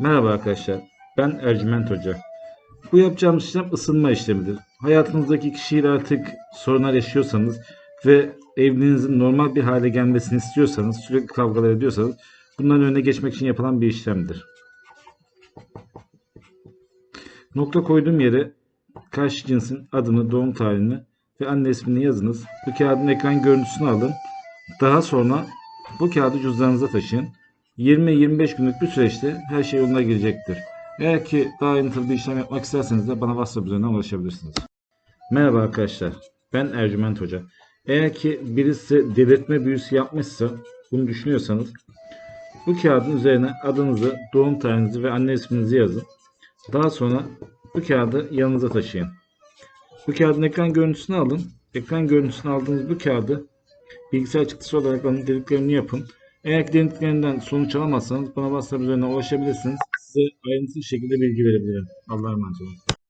Merhaba arkadaşlar, ben Ercüment Hoca. Bu yapacağımız işlem ısınma işlemidir. Hayatınızdaki kişiyle artık sorunlar yaşıyorsanız ve evliliğinizin normal bir hale gelmesini istiyorsanız, sürekli kavgalar ediyorsanız bunların önüne geçmek için yapılan bir işlemdir. Nokta koyduğum yere karşı cinsin adını, doğum tarihini ve anne ismini yazınız. Bu kağıdın ekran görüntüsünü alın. Daha sonra bu kağıdı cüzdanınıza taşıyın. 20-25 günlük bir süreçte her şey yoluna girecektir. Eğer ki daha ayrıntılı bir işlem yapmak isterseniz de bana WhatsApp üzerinden ulaşabilirsiniz. Merhaba arkadaşlar, ben Ercüment Hoca. Eğer ki birisi delirtme büyüsü yapmışsa, bunu düşünüyorsanız, bu kağıdın üzerine adınızı, doğum tarihinizi ve anne isminizi yazın. Daha sonra bu kağıdı yanınıza taşıyın. Bu kağıdın ekran görüntüsünü alın. Ekran görüntüsünü aldığınız bu kağıdı bilgisayar çıktısı olarak alın, dediklerini yapın. Eğer ki denediklerinden sonuç alamazsanız bana WhatsApp üzerinden ulaşabilirsiniz. Size ayrıntılı şekilde bilgi verebilirim. Allah'a emanet olun.